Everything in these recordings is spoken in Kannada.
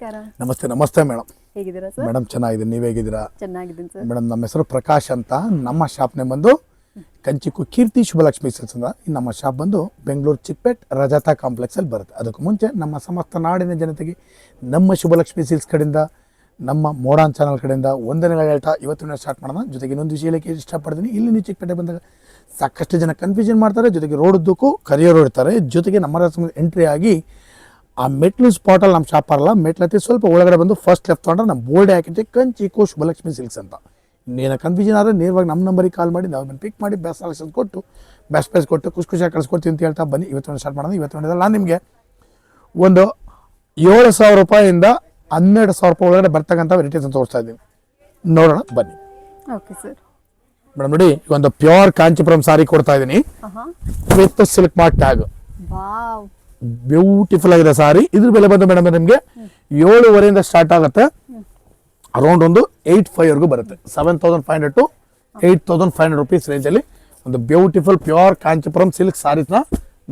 ನಮಸ್ಕಾರ. ನಮಸ್ತೆ ನಮಸ್ತೆ ಮೇಡಮ್. ಹೇಗಿದ್ದೀರಾ ಸರ್? ಮೇಡಮ್ ಚೆನ್ನಾಗಿದ್ದೀನಿ ನೀವು ಹೇಗಿದ್ದೀರಾ? ಚೆನ್ನಾಗಿದ್ದೀನಿ ಸರ್. ಮೇಡಮ್ ನಮ್ಮ ಹೆಸರು ಪ್ರಕಾಶ್ ಅಂತ. ನಮ್ಮ ಶಾಪ್ನೇ ಬಂದು ಕಂಚಿಕು ಕೀರ್ತಿ ಶುಭಲಕ್ಷ್ಮಿ ಸಿಲ್ಸ್ ಅಂತ. ಈ ನಮ್ಮ ಶಾಪ್ ಬಂದು ಬೆಂಗಳೂರು ಚಿಕ್ಪೇಟ್ ರಜತಾ ಕಾಂಪ್ಲೆಕ್ಸಲ್ಲಿ ಬರುತ್ತೆ. ಅದಕ್ಕೂ ಮುಂಚೆ ನಮ್ಮ ಸಮಸ್ತ ನಾಡಿನ ಜನತೆಗೆ ನಮ್ಮ ಶುಭಲಕ್ಷ್ಮಿ ಸಿಲ್ಸ್ ಕಡೆಯಿಂದ ನಮ್ಮ ಮೋಡಾನ್ ಚಾನಲ್ ಕಡೆಯಿಂದ ಒಂದನೇ ಹೇಳ್ತಾ ಇವತ್ತಿನ ಸ್ಟಾರ್ಟ್ ಮಾಡೋಣ. ಜೊತೆಗೆ ಇನ್ನೊಂದು ವಿಷಯ ಹೇಳಕ್ಕೆ ಇಷ್ಟಪಡ್ತೀನಿ. ಇಲ್ಲಿ ನೀವು ಚಿಕ್ಕಪೇಟೆ ಬಂದಾಗ ಸಾಕಷ್ಟು ಜನ ಕನ್ಫ್ಯೂಷನ್ ಮಾಡ್ತಾರೆ. ಜೊತೆಗೆ ರೋಡ್ ಉದ್ದಕ್ಕೂ ಕರಿಯೋರು ಇರ್ತಾರೆ. ಜೊತೆಗೆ ನಮ್ಮ ಎಂಟ್ರಿ ಆಗಿ ಆ ಮೆಟ್ಲು ಸ್ಪಾಟಲ್ಲಿ ನಮ್ಮ ಶಾಪ್ ಅಲ್ಲ ಮೆಟ್ಲತ್ತಿ ಸ್ವಲ್ಪ ಒಳಗಡೆ ಬಂದು ಫಸ್ಟ್ ಲೆಫ್ಟ್ ತೊಗೊಂಡ್ರೆ ನಮ್ಮ ಬೋರ್ಡ್ ಹಾಕಿದ್ದೆ ಕಂಚಿ ಕೋ ಶುಭಲಕ್ಷ್ಮಿ ಸಿಲ್ಕ್ಸ್ ಅಂತ. ನೀನು ಕನ್ಫ್ಯೂಷನ್ ಆದರೆ ನೇರವಾಗಿ ನಮ್ಮ ನಂಬರಿಗೆ ಕಾಲ್ ಮಾಡಿ ನಾವು ಪಿಕ್ ಮಾಡಿ ಬೆಸ್ಟ್ ಸೆಲೆಕ್ಷನ್ ಕೊಟ್ಟು ಬೆಸ್ಟ್ ಪ್ರೈಸ್ ಕೊಟ್ಟು ಖುಷಿ ಖುಷಿಯಾಗಿ ಕಳಿಸ್ಕೊಡ್ತೀನಿ ಅಂತ ಹೇಳ್ತಾ ಬನ್ನಿ. ಇವತ್ತು ಸ್ಟಾರ್ಟ್ ಮಾಡೋದು ಇವತ್ತು ನಾನು ನಿಮಗೆ ಒಂದು ಏಳು ಸಾವಿರ ರೂಪಾಯಿಯಿಂದ ಹನ್ನೆರಡು ಸಾವಿರ ರೂಪಾಯಿ ಒಳಗಡೆ ಬರ್ತಕ್ಕಂಥ ವೆರೈಟೀಸ್ ಅಂತ ತೋರಿಸ್ತಾ ಇದ್ದೀನಿ. ನೋಡೋಣ ಬನ್ನಿ. ಓಕೆ ಸರ್ ಮೇಡಮ್ ನೋಡಿ ಒಂದು ಪ್ಯೂರ್ ಕಾಂಚಿಪುರಂ ಸಾರಿ ಕೊಡ್ತಾ ಇದ್ದೀನಿ. With silk mark tag beautiful ಆಗಿದೆ ಸಾರಿ ಇದ್ರ ಬೆಲೆ ಬಂದು ಮೇಡಮ್ ನಿಮಗೆ ಏಳುವರೆಯಿಂದ ಸ್ಟಾರ್ಟ್ ಆಗುತ್ತೆ. ಅರೌಂಡ್ ಒಂದು ಏಯ್ಟ್ ಫೈವ್ ವರೆಗೂ ಬರುತ್ತೆ. Seven thousand five hundred to eight thousand five hundred rupees ರೇಂಜಲ್ಲಿ ಒಂದು ಬ್ಯೂಟಿಫುಲ್ ಪ್ಯೂರ್ ಕಾಂಚಿಪುರಂ ಸಿಲ್ಕ್ ಸಾರೀಸ್ನ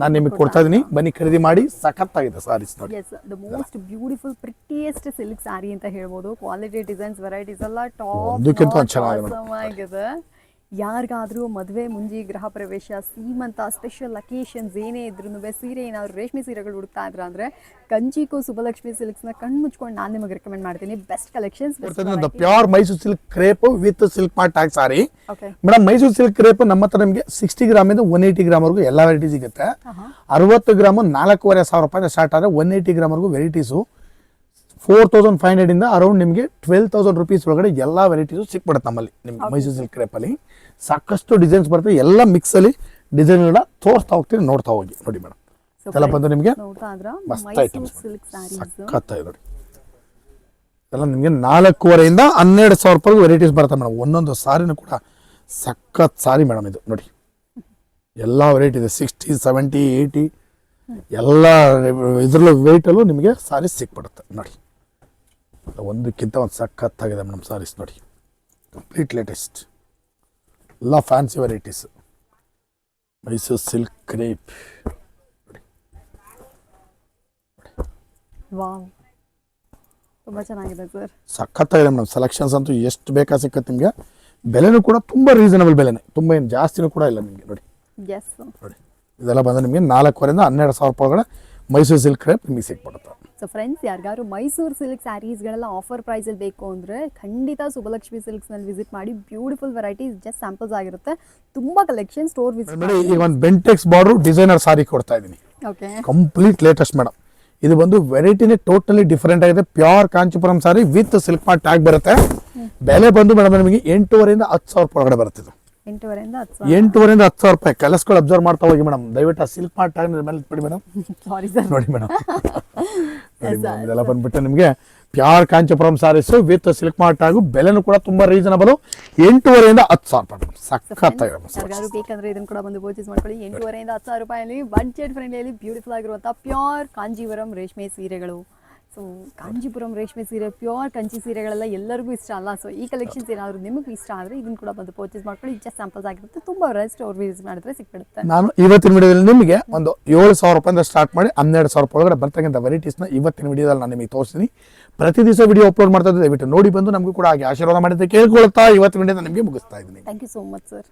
ನಾನು ನಿಮಗೆ ಕೊಡ್ತಾ ಇದ್ದೀನಿ. ಬನ್ನಿ ಖರೀದಿ ಮಾಡಿ. ಸಖತ್ತಾಗಿದೆ ಸಾರೀಸ್ ನೋಡಿ. The most beautiful prettiest silk sari ಅಂತ ಹೇಳ್ಬೋದು. ಕ್ವಾಲಿಟಿ ಡಿಸೈನ್ಸ್ ವೆರೈಟೀಸ್ ಎಲ್ಲ ಟಾಪ್ ಅದಕ್ಕಿಂತ ಚೆನ್ನಾಗಿದೆ ಯಾರಿಗಾದ್ರೂ ಮದುವೆ ಮುಂಜಿ ಗೃಹ ಪ್ರವೇಶ ಸೀಮಂತ ಸ್ಪೆಷಲ್ ಅಕೇಶನ್ಸ್ ಏನೇ ಇದ್ರೂ ಸೀರೆ ಏನಾದ್ರು ರೇಷ್ಮೆ ಸೀರೆಗಳು ಹುಡುಕ್ತಾ ಇದ್ರ ಅಂದರೆ ಕಂಚಿಕೋ ಸುಬಲಕ್ಷ್ಮಿ ಸಿಲ್ಕ್ಸ್ನ ಕಣ್ಣು ಮುಚ್ಕೊಂಡು ನಾನು ನಿಮಗೆ ರೆಕಮೆಂಡ್ ಮಾಡ್ತೀನಿ. Best collections the pure Mysore silk crepe with silk mark tag sari madam Mysore silk crepe ನಮ್ಮ ಹತ್ರ ನಿಮಗೆ ಸಿಕ್ಸ್ಟಿ ಗ್ರಾಮ್ ಇಂದ ಒನ್ ಏಯ್ಟಿ ಗ್ರಾಮ್ ವರೆಗೂ ಎಲ್ಲ ವೆರೈಟಿ ಸಿಗುತ್ತೆ. ಅರವತ್ತು ಗ್ರಾಮ್ ನಾಲ್ಕೂವರೆ ಸಾವಿರ ರೂಪಾಯಿ ಸ್ಟಾರ್ಟ್ ಆದರೆ ಒನ್ ಏಯ್ಟಿ ಗ್ರಾಮ್ ವರೆಗೂ ವೆರೈಟೀಸು ಫೋರ್ ತೌಸಂಡ್ ಫೈವ್ ಹಂಡ್ರೆಡಿಂದ ಅರೌಂಡ್ ನಿಮಗೆ ಟ್ವೆಲ್ ತೌಸಂಡ್ ರುಪೀಸ್ ಒಳಗಡೆ ಎಲ್ಲ ವೆರೈಟೀಸು ಸಿಕ್ಬಿಡುತ್ತೆ ನಮ್ಮಲ್ಲಿ ನಿಮ್ಗೆ ಮೈಸೂರು ಸಿಲ್ಕ್ ಕ್ರೇಪಲ್ಲಿ ಸಾಕಷ್ಟು ಡಿಸೈನ್ಸ್ ಬರುತ್ತೆ ಎಲ್ಲ ಮಿಕ್ಸಲ್ಲಿ ಡಿಸೈನ್ಗಳನ್ನ ತೋರಿಸ್ತಾ ಹೋಗ್ತೀನಿ ನೋಡ್ತಾ ಹೋಗಿ ನೋಡಿ ಮೇಡಮ್ ಎಲ್ಲ ಬಂದು ನಿಮಗೆ ಮಸ್ತ್ ಐಟಮ್ ಐಟಮ್ಸ್ ಸಖತ್ತಾಗಿ ನೋಡಿ. ಎಲ್ಲ ನಿಮಗೆ ನಾಲ್ಕೂವರೆಯಿಂದ ಹನ್ನೆರಡು ಸಾವಿರ ರೂಪಾಯಿ ವೆರೈಟೀಸ್ ಬರುತ್ತೆ ಮೇಡಮ್ ಒಂದೊಂದು ಸಾರಿನೂ ಕೂಡ ಸಖತ್ ಸಾರಿ ಮೇಡಮ್ ಇದು ನೋಡಿ. ಎಲ್ಲ ವೆರೈಟಿ ಇದೆ ಸಿಕ್ಸ್ಟಿ ಸೆವೆಂಟಿ ಏಯ್ಟಿ ಎಲ್ಲ ಇದ್ರಲ್ಲೂ ವೆಯ್ಟಲ್ಲೂ ನಿಮಗೆ ಸಾರಿ ಸಿಕ್ಬಿಡುತ್ತೆ ನೋಡಿ. ಒಂದಕ್ಕಿಂತ ಒಂದು ಸಖತ್ತಾಗಿದೆ ಮೇಡಮ್ ಸಾರೀಸ್ ನೋಡಿ. Complete latest. ಎಲ್ಲ fancy varieties. Mysore silk crepe. ತುಂಬಾ ಚೆನ್ನಾಗಿದೆ ಸರ್. ಸಖತ್ತಾಗಿದೆ ಮೇಡಮ್. ಸೆಲೆಕ್ಷನ್ಸ್ ಅಂತೂ ಎಷ್ಟು ಬೇಕಾ ಸಿಕ್ಕತ್ತೆ ನಿಮಗೆ? ಬೆಲೆನೂ ಕೂಡ ತುಂಬ ರೀಸನಬಲ್ ಬೆಲೆನೇ. ತುಂಬ ಏನು ಜಾಸ್ತಿನೂ ಕೂಡ ಇಲ್ಲ ನಿಮಗೆ. ನೋಡಿ. ಎಸ್ ನೋಡಿ. ಇದೆಲ್ಲ ಬಂದರೆ ನಿಮಗೆ ನಾಲ್ಕೂವರೆಯಿಂದ ಹನ್ನೆರಡು ಸಾವಿರ ರೂಪಾಯಿ ಒಳಗಡೆ ಮೈಸೂರು ಸಿಲ್ಕ್ ಕ್ರೇಪ್ ನಿಮಗೆ ಸಿಕ್ಬಿಡುತ್ತೆ. ಸೊ ಫ್ರೆಂಡ್ಸ್ ಯಾರಿಗಾದ್ರು ಮೈಸೂರು ಸಿಲ್ಕ್ ಸ್ಯಾರೀಸ್ಗಳೆಲ್ಲ ಆಫರ್ ಪ್ರೈಸಲ್ಲಿ ಬೇಕು ಅಂದರೆ ಖಂಡಿತ ಸುಬಲಕ್ಷ್ಮಿ ಸಿಲ್ಕ್ಸ್ನಲ್ಲಿ ವಿಸಿಟ್ ಮಾಡಿ ಬ್ಯೂಟಿಫುಲ್ ವೆರೈಟೀಸ್ ಜಸ್ಟ್ ಸ್ಯಾಂಪಲ್ಸ್ ಆಗಿರುತ್ತೆ. ತುಂಬ ಕಲೆಕ್ಷನ್ ಸ್ಟೋರ್ ವಿಸಿಟ್ ಈಗ ಒಂದು ಬೆಂಟೆಕ್ಸ್ ಬಾರ್ಡ್ರು ಡಿಸೈನರ್ ಸಾರಿ ಕೊಡ್ತಾ ಇದ್ದೀನಿ. Okay complete latest madam. ಇದು ಬಂದು ವೆರೈಟಿನೇ ಟೋಟಲಿ ಡಿಫ್ರೆಂಟ್ ಆಗಿದೆ. Pure Kanchipuram sari with silk mark tag ಬರುತ್ತೆ. ಬೆಲೆ ಬಂದು ಮೇಡಮ್ ನಿಮಗೆ ಎಂಟೂವರೆಯಿಂದ ಹತ್ತು ಸಾವಿರ ರೂಪಾಯಿ ಒಳಗಡೆ ಬರುತ್ತೆ ಎಂಟೂವರೆಯಿಂದ ಹತ್ತು ಸಾವಿರ. ಎಂಟೂವರೆಯಿಂದ ಹತ್ತು ಸಾವಿರ ರೂಪಾಯಿ. ಕೆಲಸಗಳು ಅಬ್ಸರ್ವ್ ಮಾಡ್ತಾ ಹೋಗಿ ಮೇಡಮ್. ದಯವಿಟ್ಟು ಆ ಸಿಲ್ಕ್ ಮಾರ್ಟ್ ಟ್ಯಾಗ್ ಮೇಲೆ ಬಿಡಿ ಮೇಡಮ್. ಸಾರಿ ಸರ್ ನೋಡಿ ಮೇಡಮ್. ಇದೆಲ್ಲ ಬಂದ್ಬಿಟ್ಟು ನಿಮಗೆ pure Kanchipuram saris with silk mark ಆಗು ಬೆಲೆನೂ ಕೂಡ ತುಂಬಾ ರೀಸನಬಲ್ ಎಂಟೂವರೆಯಿಂದ ಹತ್ತು ಸಾವಿರ ರೂಪಾಯಿ ಯಾರಿಗಾದ್ರು ಬೇಕಂದ್ರೆ ಇದನ್ನ ಕೂಡ ಬಂದು ಪರ್ಚೇಸ್ ಮಾಡ್ಕೊಳ್ಳಿ. ಎಂಟೂವರೆಯಿಂದ ಹತ್ತು ಸಾವಿರ ರೂಪಾಯಲ್ಲಿ ಬಡ್ಜೆಟ್ ಫ್ರೆಂಡ್ಲಿಯಲ್ಲಿ ಬ್ಯೂಟಿಫುಲ್ ಆಗಿರುವಂಥ ಪ್ಯೂರ್ ಕಾಂಜೀವರಂ ರೇಷ್ಮೆ ಸೀರೆಗಳು. ಸೊ ಕಾಂಜಿಪುರಂ ರೇಷ್ಮೆ ಸೀರೆ ಪ್ಯೂರ್ ಕಂಚಿ ಸೀರೆಗಳೆಲ್ಲ ಎಲ್ಲರಿಗೂ ಇಷ್ಟ ಅಲ್ಲ. ಸೊ ಈ ಕಲೆಕ್ಷನ್ಸ್ ಏನಾದರೂ ನಿಮಗೆ ಇಷ್ಟ ಆದರೆ ಇದನ್ನು ಕೂಡ ಬಂದು ಪರ್ಚೇಸ್ ಮಾಡ್ಕೊಳ್ಳಿ. ಜಸ್ಟ್ ಸ್ಯಾಂಪಲ್ಸ್ ಆಗಿರುತ್ತೆ. ತುಂಬ ರೆಸ್ಟ್ ಅವ್ರು ವಿಸಿಟ್ ಮಾಡಿದ್ರೆ ಸಿಕ್ಬಿಡುತ್ತೆ. ನಾನು ಇವತ್ತಿನ ವಿಡಿಯೋದಲ್ಲಿ ನಿಮಗೆ ಒಂದು ಏಳು ಸಾವಿರ ರೂಪಾಯಿಂದ ಸ್ಟಾರ್ಟ್ ಮಾಡಿ ಹನ್ನೆರಡು ಸಾವಿರ ರೂಪಾಯಿ ಒಳಗಡೆ ಬರ್ತಕ್ಕಂಥ ವೆರೈಟೀಸ್ನ ಇವತ್ತಿನ ವಿಡಿಯೋದಲ್ಲಿ ನಾನು ನಿಮಗೆ ತೋರಿಸ್ತೀನಿ. ಪ್ರತಿ ದಿವಸ ವಿಡಿಯೋ ಅಪ್ಲೋಡ್ ಮಾಡ್ತಾ ಇದ್ದೆ ದಯವಿಟ್ಟು ನೋಡಿ ಬಂದು ನಮಗೂ ಕೂಡ ಹಾಗೆ ಆಶೀರ್ವಾದ ಮಾಡಿದ್ದೆ ಕೇಳ್ಕೊಳ್ತಾ ಇವತ್ತಿನ ವಿಡಿಯೋ ನಿಮಗೆ ಮುಗಿಸ್ತಾ ಇದ್ದೀನಿ. Thank you so much sir